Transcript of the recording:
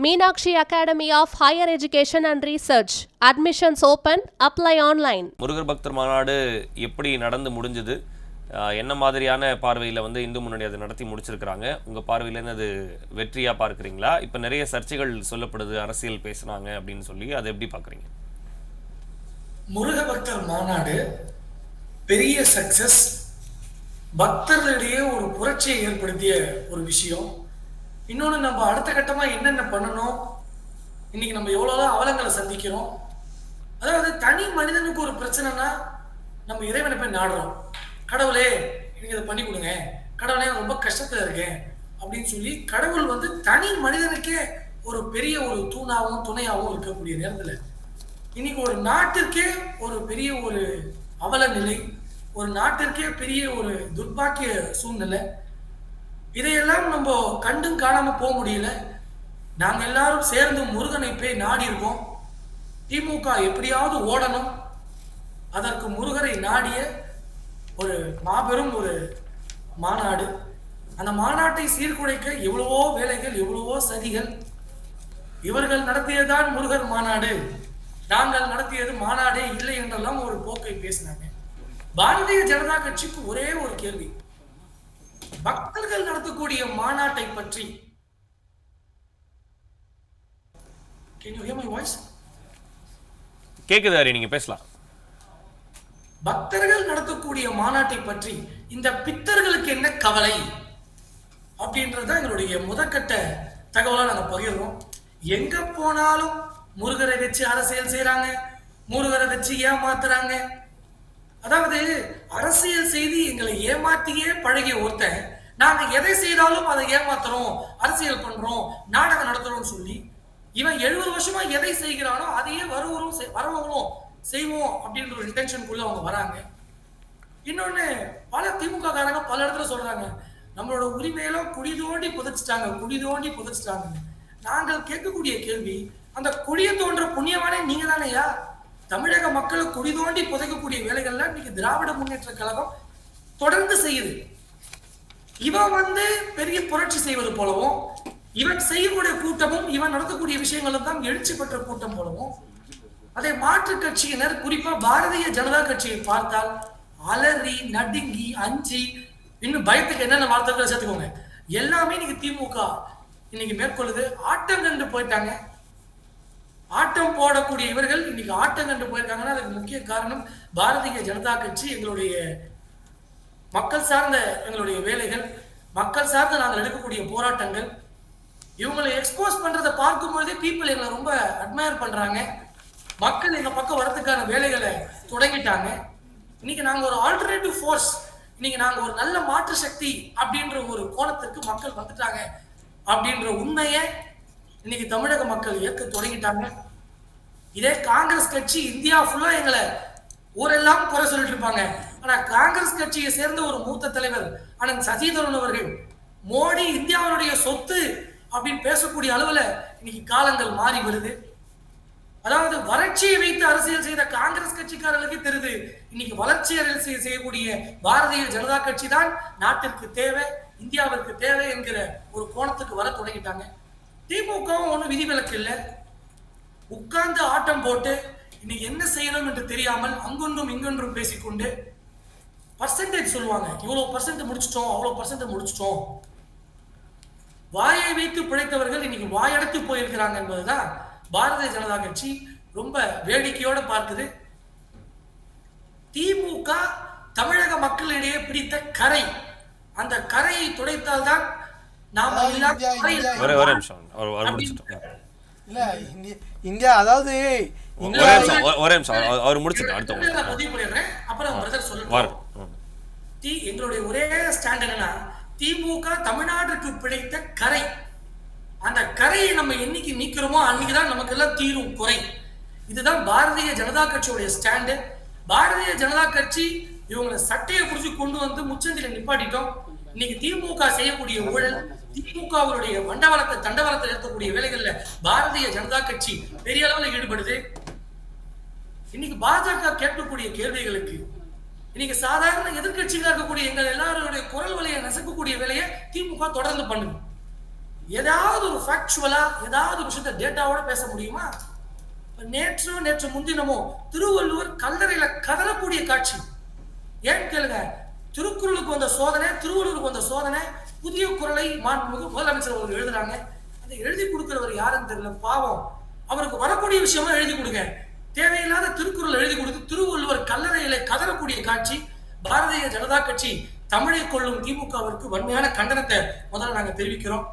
Meenakshi Academy of Higher Education and Research. Admissions open. Apply online. Murugar பக்தர் மாநாடு எப்படி நடந்து முடிஞ்சது என்ன மாதிரியான பார்வையில் வந்து இந்து முன்னணி அதை நடத்தி முடிச்சிருக்கிறாங்க உங்கள் பார்வையிலேருந்து அது வெற்றியாக பார்க்குறீங்களா இப்போ நிறைய சர்ச்சைகள் சொல்லப்படுது அரசியல் பேசுனாங்க அப்படின்னு சொல்லி அதை எப்படி பார்க்குறீங்க முருக பக்தர் மாநாடு பெரிய சக்சஸ் பக்தர்களிடையே ஒரு புரட்சியை ஏற்படுத்திய ஒரு விஷயம் இன்னொன்று நம்ம அடுத்த கட்டமாக என்னென்ன பண்ணணும்? இன்னைக்கு நம்ம எவ்வளோதான் அவலங்களை சந்திக்கிறோம்? அதாவது தனி மனிதனுக்கு ஒரு பிரச்சனைனா நம்ம இறைவனை போய் நாடுறோம். கடவுளே எனக்கு இதை பண்ணி கொடுங்க. கடவுளே ரொம்ப கஷ்டத்தில் இருக்கேன். அப்படின்னு சொல்லி கடவுள் வந்து தனி மனிதனுக்கே ஒரு பெரிய ஒரு தூணாகவும் துணையாகவும் இருக்கக்கூடிய நேரத்தில். இன்னைக்கு ஒரு நாட்டிற்கே ஒரு பெரிய ஒரு அவல நிலை ஒரு நாட்டிற்கே பெரிய ஒரு துர்பாக்கிய சூழ்நிலை இதையெல்லாம் நம்ம கண்டும் காணாம போக முடியல. நாங்கள் எல்லாரும் சேர்ந்து முருகனை போய் நாடி இருக்கோம். திமுக எப்படியாவது ஓடணும். அதற்கு முருகரை நாடிய ஒரு மாபெரும் ஒரு மாநாடு. அந்த மாநாட்டை சீர்குலைக்க எவ்வளவோ வேலைகள் எவ்வளவோ சதிகள். இவர்கள் நடத்தியதுதான் முருகர் மாநாடு. நாங்கள் நடத்தியது மாநாடே இல்லை என்றெல்லாம் ஒரு போக்கை பேசினாங்க. பாரதிய ஜனதா கட்சிக்கு ஒரே ஒரு கேள்வி. பக்தர்கள் நடத்தக்கூடிய மாநாட்டை பற்றி? கேட்குது ஹரி நீங்கள் பேசலாம். பக்தர்கள் நடத்தக்கூடிய மாநாட்டை பற்றி இந்த பித்தர்களுக்கு என்ன கவலை? அப்படின்றது எங்களுடைய முதற்கட்ட தகவலா நாங்க பகிர்றோம். எங்க போனாலும் முருகரை வச்சு அரசியல் செய்றாங்க. முருகரை வச்சு ஏமாத்துறாங்க. அதாவது அரசியல் செய்தி எங்களை ஏமாத்தியே பழகிய ஒருத்தன் நாங்க எதை செய்தாலும் அதை ஏமாத்துறோம் அரசியல் பண்றோம் நாடகம் நடத்துறோம்னு சொல்லி இவன் எழுபது வருஷமா எதை செய்கிறானோ அதையே வருவரும் செய்- வரவங்களும் செய்வோம் அப்படின்ற ஒரு இன்டென்ஷனுக்குள்ள அவங்க வராங்க. இன்னொன்னு பல திமுக காரங்க பல இடத்துல சொல்றாங்க நம்மளோட உரிமையெல்லாம் குடி தோண்டி புதைச்சிட்டாங்க குடி தோண்டி புதைச்சிட்டாங்க நாங்கள் கேட்கக்கூடிய கேள்வி அந்த குடியை தோன்ற புண்ணியவானே நீங்க தானேயா தமிழக மக்களை குடி தோண்டி புதைக்கக்கூடிய வேலைகள்லாம் இன்னைக்கு திராவிட முன்னேற்ற கழகம் தொடர்ந்து செய்யுது. இவன் வந்து பெரிய புரட்சி செய்வது போலவும் இவன் செய்யக்கூடிய கூட்டமும் இவன் நடத்தக்கூடிய விஷயங்களும் தான் எழுச்சி பெற்ற கூட்டம் போலவும் அதை மாற்று கட்சியினர் குறிப்பா பாரதிய ஜனதா கட்சியை பார்த்தால் அலறி நடுங்கி அஞ்சி இன்னும் பயத்துக்கு என்னென்ன வார்த்தைகளை சேர்த்துக்கோங்க. எல்லாமே இன்னைக்கு திமுக இன்னைக்கு மேற்கொள்ளுது. ஆட்டம் கண்டு போயிட்டாங்க. ஆட்டம் போடக்கூடிய இவர்கள் இன்னைக்கு ஆட்டம் கண்டு போயிருக்காங்கன்னா அதுக்கு முக்கிய காரணம் பாரதிய ஜனதா கட்சி எங்களுடைய மக்கள் சார்ந்த எங்களுடைய வேலைகள் மக்கள் சார்ந்த நாங்கள் எடுக்கக்கூடிய போராட்டங்கள். இவங்களை எக்ஸ்போஸ் பண்றதை பார்க்கும்பொழுதே பீப்புள் எங்களை ரொம்ப அட்மயர் பண்றாங்க. மக்கள் எங்க பக்கம் வரத்துக்கான வேலைகளை தொடங்கிட்டாங்க. இன்னைக்கு நாங்க ஒரு ஆல்டர்னேட்டிவ் ஃபோர்ஸ் இன்னைக்கு நாங்க ஒரு நல்ல மாற்று சக்தி அப்படின்ற ஒரு கோணத்திற்கு மக்கள் வந்துட்டாங்க அப்படின்ற உண்மையை இன்னைக்கு தமிழக மக்கள் இயக்க தொடங்கிட்டாங்க. இதே காங்கிரஸ் கட்சி இந்தியா ஃபுல்லா எங்களை ஊரெல்லாம் குறை சொல்லிட்டு இருப்பாங்க. ஆனா காங்கிரஸ் கட்சியை சேர்ந்த ஒரு மூத்த தலைவர் அண்ணன் சசிதரன் அவர்கள் மோடி இந்தியாவினுடைய சொத்து அப்படின்னு பேசக்கூடிய அளவுல இன்னைக்கு காலங்கள் மாறி வருது. அதாவது வறட்சியை வைத்து அரசியல் செய்த காங்கிரஸ் கட்சிக்காரர்களுக்கு தெரியுது இன்னைக்கு வளர்ச்சி அரசியல் செய்யக்கூடிய பாரதிய ஜனதா கட்சி தான் நாட்டிற்கு தேவை இந்தியாவிற்கு தேவை என்கிற ஒரு கோணத்துக்கு வர தொடங்கிட்டாங்க. திமுகவும் ஒன்றும் விதிவிலக்கு இல்லை. உட்கார்ந்து ஆட்டம் போட்டு இன்னைக்கு என்ன செய்யணும் என்று தெரியாமல் அங்கொன்றும் இங்கொன்றும் பேசிக்கொண்டு பர்சன்டேஜ் சொல்லுவாங்க. இவ்வளோ பர்சன்ட் முடிச்சிட்டோம் அவ்வளோ பர்சன்ட் முடிச்சிட்டோம். வாயை வைத்து பிழைத்தவர்கள் இன்னைக்கு வாயடைத்து போயிருக்கிறாங்க என்பதுதான் பாரதிய ஜனதா கட்சி ரொம்ப வேடிக்கையோட பார்க்குது. திமுக தமிழக மக்களிடையே பிடித்த கரை. அந்த கரையை துடைத்தால்தான் ஒரே ஒரே நிமிஷம். ஒரு ஒரு முடிச்சிட்டோம் இல்ல இந்தியா அதாவது ஒரே நிமிஷம் ஒரே நிமிஷம். அவர்- முடிச்சிட்டோம் நான் அடுத்தவங்க பதிவு பண்ணிடுறேன் அப்புறம் பிரதர் சொல்லட்டும் வரும் ம். தி எங்களுடைய ஒரே ஸ்டாண்ட் என்னன்னா திமுக தமிழ்நாட்டுக்கு பிழைத்த கரை. அந்த கரையை நம்ம என்னைக்கு நீக்கிறோமோ அன்னைக்கு தான் நமக்கு எல்லாம் தீரும் குறை. இதுதான் பாரதிய ஜனதா கட்சியுடைய ஸ்டாண்டு பாரதிய ஜனதா கட்சி இவங்களை சட்டையை புடிச்சு கொண்டு வந்து முச்சந்தில நிப்பாட்டிட்டோம். இன்னைக்கு திமுக செய்யக்கூடிய ஊழல் திமுகவுடைய மண்டவளத்தை தண்டவளத்தை நிறுத்தக்கூடிய வேலைகள்ல பாரதிய ஜனதா கட்சி பெரிய அளவில் ஈடுபடுது. இன்னைக்கு பாஜக கேட்கக்கூடிய கேள்விகளுக்கு இன்னைக்கு சாதாரண எதிர்க்கட்சிகளா இருக்கக்கூடிய எங்கள் எல்லாருடைய குரல் வலையை நசுக்கக்கூடிய வேலையை திமுக தொடர்ந்து பண்ணுது. ஏதாவது ஒரு ஃபேக்சுவலா ஏதாவது ஒரு விஷயத்த டேட்டாவோட பேச முடியுமா? நேற்று நேற்றோ நேற்று முன்தினமோ திருவள்ளுவர் கல்லறையில கதறக்கூடிய காட்சி. ஏன் கேளுங்க திருக்குறளுக்கு வந்த சோதனை திருவள்ளுவருக்கு வந்த சோதனை புதிய குரலை மாண்புமிகு முதலமைச்சர் அவர்கள் எழுதுறாங்க. அதை எழுதி கொடுக்கிறவர் யாருன்னு தெரியல பாவம். அவருக்கு வரக்கூடிய விஷயமா எழுதி கொடுங்க. தேவையில்லாத திருக்குறள் எழுதி கொடுத்து திருவள்ளுவர் கல்லறையில கதறக்கூடிய காட்சி பாரதிய ஜனதா கட்சி தமிழை கொள்ளும் திமுகவிற்கு வன்மையான கண்டனத்தை முதல்ல நாங்கள் தெரிவிக்கிறோம்.